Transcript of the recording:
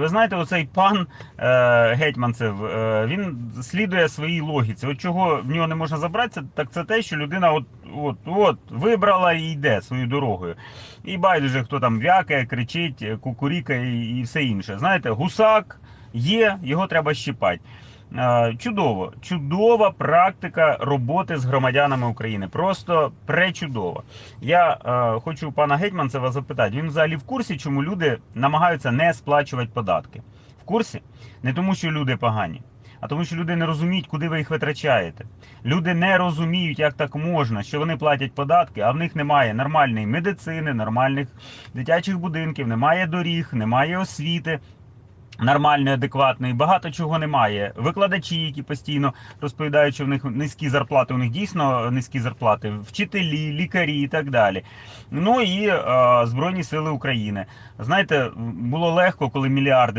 Ви знаєте, оцей пан е, Гетьманцев, е, він слідує своїй логіці. От чого в нього не можна забратися, так це те, що людина от, от, от вибрала і йде своєю дорогою. І байдуже, хто там в'якає, кричить, кукурікає і, і все інше. Знаєте, гусак є, його треба щипати. Чудово, чудова практика роботи з громадянами України. Просто пречудова. Я е, хочу пана Гетьманцева запитати, він взагалі в курсі, чому люди намагаються не сплачувати податки? В курсі? Не тому, що люди погані, а тому, що люди не розуміють, куди ви їх витрачаєте. Люди не розуміють, як так можна, що вони платять податки, а в них немає нормальної медицини, нормальних дитячих будинків, немає доріг, немає освіти нормальної, адекватної, багато чого немає. Викладачі, які постійно розповідають, що в них низькі зарплати, у них дійсно низькі зарплати, вчителі, лікарі і так далі. Ну і е, Збройні Сили України. Знаєте, було легко, коли мільярди.